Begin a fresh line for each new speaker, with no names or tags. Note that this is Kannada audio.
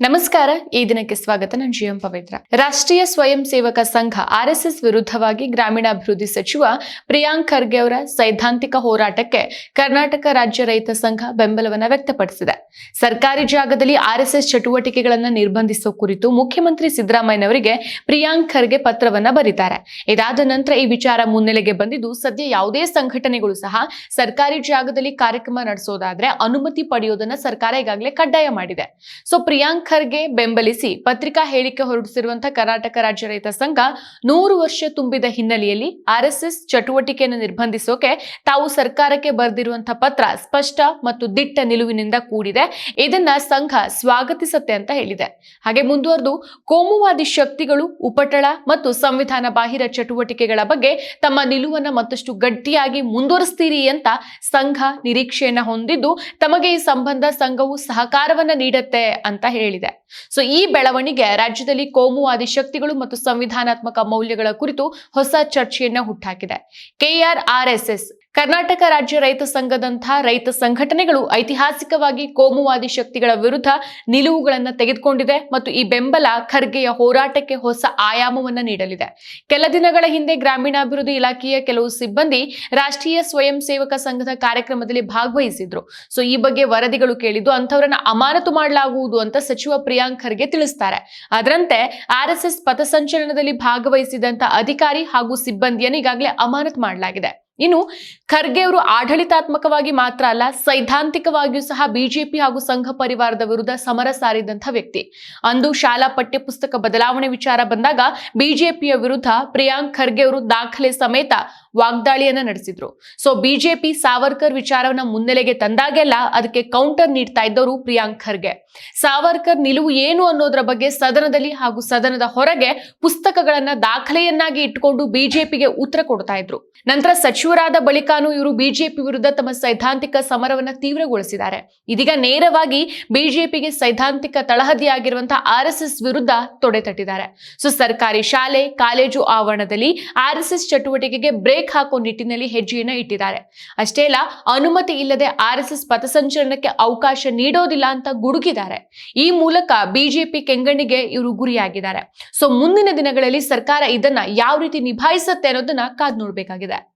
ನಮಸ್ಕಾರ, ಈ ದಿನಕ್ಕೆ ಸ್ವಾಗತ. ನಾನು ಜಿ ಎಂ ಪವಿತ್ರ. ರಾಷ್ಟ್ರೀಯ ಸ್ವಯಂ ಸೇವಕ ಸಂಘ ಆರ್ಎಸ್ಎಸ್ ವಿರುದ್ಧವಾಗಿ ಗ್ರಾಮೀಣಾಭಿವೃದ್ಧಿ ಸಚಿವ ಪ್ರಿಯಾಂಕ್ ಖರ್ಗೆ ಅವರ ಸೈದ್ಧಾಂತಿಕ ಹೋರಾಟಕ್ಕೆ ಕರ್ನಾಟಕ ರಾಜ್ಯ ರೈತ ಸಂಘ ಬೆಂಬಲವನ್ನ ವ್ಯಕ್ತಪಡಿಸಿದೆ. ಸರ್ಕಾರಿ ಜಾಗದಲ್ಲಿ ಆರ್ಎಸ್ಎಸ್ ಚಟುವಟಿಕೆಗಳನ್ನು ನಿರ್ಬಂಧಿಸುವ ಕುರಿತು ಮುಖ್ಯಮಂತ್ರಿ ಸಿದ್ದರಾಮಯ್ಯನವರಿಗೆ ಪ್ರಿಯಾಂಕ್ ಖರ್ಗೆ ಪತ್ರವನ್ನ ಬರೀತಾರೆ. ಇದಾದ ನಂತರ ಈ ವಿಚಾರ ಮುನ್ನೆಲೆಗೆ ಬಂದಿದ್ದು, ಸದ್ಯ ಯಾವುದೇ ಸಂಘಟನೆಗಳು ಸಹ ಸರ್ಕಾರಿ ಜಾಗದಲ್ಲಿ ಕಾರ್ಯಕ್ರಮ ನಡೆಸೋದಾದ್ರೆ ಅನುಮತಿ ಪಡೆಯೋದನ್ನ ಸರ್ಕಾರ ಈಗಾಗಲೇ ಕಡ್ಡಾಯ ಮಾಡಿದೆ. ಸೊ, ಪ್ರಿಯಾಂಕ್ ಖರ್ಗೆ ಬೆಂಬಲಿಸಿ ಪತ್ರಿಕಾ ಹೇಳಿಕೆ ಹೊರಡಿಸಿರುವಂತಹ ಕರ್ನಾಟಕ ರಾಜ್ಯ ರೈತ ಸಂಘ ನೂರು ವರ್ಷ ತುಂಬಿದ ಹಿನ್ನೆಲೆಯಲ್ಲಿ ಆರ್ಎಸ್ಎಸ್ ಚಟುವಟಿಕೆಯನ್ನು ನಿರ್ಬಂಧಿಸೋಕೆ ತಾವು ಸರ್ಕಾರಕ್ಕೆ ಬರೆದಿರುವಂತಹ ಪತ್ರ ಸ್ಪಷ್ಟ ಮತ್ತು ದಿಟ್ಟ ನಿಲುವಿನಿಂದ ಕೂಡಿದೆ. ಇದನ್ನ ಸಂಘ ಸ್ವಾಗತಿಸುತ್ತೆ ಅಂತ ಹೇಳಿದೆ. ಹಾಗೆ ಮುಂದುವರೆದು ಕೋಮುವಾದಿ ಶಕ್ತಿಗಳು, ಉಪಟಳ ಮತ್ತು ಸಂವಿಧಾನ ಬಾಹಿರ ಚಟುವಟಿಕೆಗಳ ಬಗ್ಗೆ ತಮ್ಮ ನಿಲುವನ್ನ ಮತ್ತಷ್ಟು ಗಟ್ಟಿಯಾಗಿ ಮುಂದುವರಿಸ್ತೀರಿ ಅಂತ ಸಂಘ ನಿರೀಕ್ಷೆಯನ್ನ ಹೊಂದಿದ್ದು ತಮಗೆ ಈ ಸಂಬಂಧ ಸಂಘವು ಸಹಕಾರವನ್ನ ನೀಡುತ್ತೆ ಅಂತ ಹೇಳಿದೆ. ಸೊ ಈ ಬೆಳವಣಿಗೆ ರಾಜ್ಯದಲ್ಲಿ ಕೋಮುವಾದಿ ಶಕ್ತಿಗಳು ಮತ್ತು ಸಂವಿಧಾನಾತ್ಮಕ ಮೌಲ್ಯಗಳ ಕುರಿತು ಹೊಸ ಚರ್ಚೆಯನ್ನ ಹುಟ್ಟಾಕಿದೆ. KRRSS R S S Karnataka ರಾಜ್ಯ ರೈತ ಸಂಘದಂತಹ ರೈತ ಸಂಘಟನೆಗಳು ಐತಿಹಾಸಿಕವಾಗಿ ಕೋಮುವಾದಿ ಶಕ್ತಿಗಳ ವಿರುದ್ಧ ನಿಲುವುಗಳನ್ನು ತೆಗೆದುಕೊಂಡಿದೆ ಮತ್ತು ಈ ಬೆಂಬಲ ಖರ್ಗೆಯ ಹೋರಾಟಕ್ಕೆ ಹೊಸ ಆಯಾಮವನ್ನು ನೀಡಲಿದೆ. ಕೆಲ ದಿನಗಳ ಹಿಂದೆ ಗ್ರಾಮೀಣಾಭಿವೃದ್ಧಿ ಇಲಾಖೆಯ ಕೆಲವು ಸಿಬ್ಬಂದಿ ರಾಷ್ಟ್ರೀಯ ಸ್ವಯಂ ಸೇವಕ ಸಂಘದ ಕಾರ್ಯಕ್ರಮದಲ್ಲಿ ಭಾಗವಹಿಸಿದ್ರು. ಸೊ, ಈ ಬಗ್ಗೆ ವರದಿಗಳು ಕೇಳಿದ್ದು ಅಂಥವರನ್ನ ಅಮಾನತು ಮಾಡಲಾಗುವುದು ಅಂತ ಸಚಿವ ಪ್ರಿಯಾಂಕ್ ಖರ್ಗೆ ತಿಳಿಸ್ತಾರೆ. ಅದರಂತೆ ಆರ್ ಎಸ್ ಎಸ್ ಪಥಸಂಚಲನದಲ್ಲಿ ಭಾಗವಹಿಸಿದಂತ ಅಧಿಕಾರಿ ಹಾಗೂ ಸಿಬ್ಬಂದಿಯನ್ನು ಈಗಾಗಲೇ ಅಮಾನತು ಮಾಡಲಾಗಿದೆ. ಇನ್ನು ಖರ್ಗೆ ಅವರು ಆಡಳಿತಾತ್ಮಕವಾಗಿ ಮಾತ್ರ ಅಲ್ಲ, ಸೈದ್ಧಾಂತಿಕವಾಗಿಯೂ ಸಹ ಬಿಜೆಪಿ ಹಾಗೂ ಸಂಘ ಪರಿವಾರದ ವಿರುದ್ಧ ಸಮರ ಸಾರಿದಂಥ ವ್ಯಕ್ತಿ. ಅಂದು ಶಾಲಾ ಪಠ್ಯಪುಸ್ತಕ ಬದಲಾವಣೆ ವಿಚಾರ ಬಂದಾಗ ಬಿಜೆಪಿಯ ವಿರುದ್ಧ ಪ್ರಿಯಾಂಕ್ ಖರ್ಗೆ ಅವರು ದಾಖಲೆ ಸಮೇತ ವಾಗ್ದಾಳಿಯನ್ನ ನಡೆಸಿದ್ರು. ಸೊ, ಬಿಜೆಪಿ ಸಾವರ್ಕರ್ ವಿಚಾರವನ್ನ ಮುನ್ನೆಲೆಗೆ ತಂದಾಗೆಲ್ಲ ಅದಕ್ಕೆ ಕೌಂಟರ್ ನೀಡ್ತಾ ಇದ್ದವರು ಪ್ರಿಯಾಂಕ್ ಖರ್ಗೆ. ಸಾವರ್ಕರ್ ನಿಲುವು ಏನು ಅನ್ನೋದ್ರ ಬಗ್ಗೆ ಸದನದಲ್ಲಿ ಹಾಗೂ ಸದನದ ಹೊರಗೆ ಪುಸ್ತಕಗಳನ್ನ ದಾಖಲೆಯನ್ನಾಗಿ ಇಟ್ಕೊಂಡು ಬಿಜೆಪಿಗೆ ಉತ್ತರ ಕೊಡ್ತಾ ಇದ್ರು. ನಂತರ ಸಚಿವರಾದ ಬಳಿಕಾನು ಇವರು ಬಿಜೆಪಿ ವಿರುದ್ಧ ತಮ್ಮ ಸೈದ್ಧಾಂತಿಕ ಸಮರವನ್ನು ತೀವ್ರಗೊಳಿಸಿದ್ದಾರೆ. ಇದೀಗ ನೇರವಾಗಿ ಬಿಜೆಪಿಗೆ ಸೈದ್ಧಾಂತಿಕ ತಳಹದಿಯಾಗಿರುವಂತಹ ಆರ್ ಎಸ್ ಎಸ್ ವಿರುದ್ಧ ತೊಡೆ ತಟ್ಟಿದ್ದಾರೆ. ಸೊ, ಸರ್ಕಾರಿ ಶಾಲೆ, ಕಾಲೇಜು ಆವರಣದಲ್ಲಿ ಆರ್ ಎಸ್ ಎಸ್ ಚಟುವಟಿಕೆಗೆ ಬ್ರೇಕ್ ಹಾಕೋ ನಿಟ್ಟಿನಲ್ಲಿ ಹೆಜ್ಜೆಯನ್ನ ಇಟ್ಟಿದ್ದಾರೆ. ಅಷ್ಟೇ ಅಲ್ಲ, ಅನುಮತಿ ಇಲ್ಲದೆ ಆರ್ ಎಸ್ ಎಸ್ ಪಥಸಂಚಲನಕ್ಕೆ ಅವಕಾಶ ನೀಡೋದಿಲ್ಲ ಅಂತ ಗುಡುಗಿದ್ದಾರೆ. ಈ ಮೂಲಕ ಬಿಜೆಪಿ ಕೆಂಗಣ್ಣಿಗೆ ಇವರು ಗುರಿಯಾಗಿದ್ದಾರೆ. ಸೊ, ಮುಂದಿನ ದಿನಗಳಲ್ಲಿ ಸರ್ಕಾರ ಇದನ್ನ ಯಾವ ರೀತಿ ನಿಭಾಯಿಸುತ್ತೆ ಅನ್ನೋದನ್ನ ಕಾದ್ ನೋಡ್ಬೇಕಾಗಿದೆ.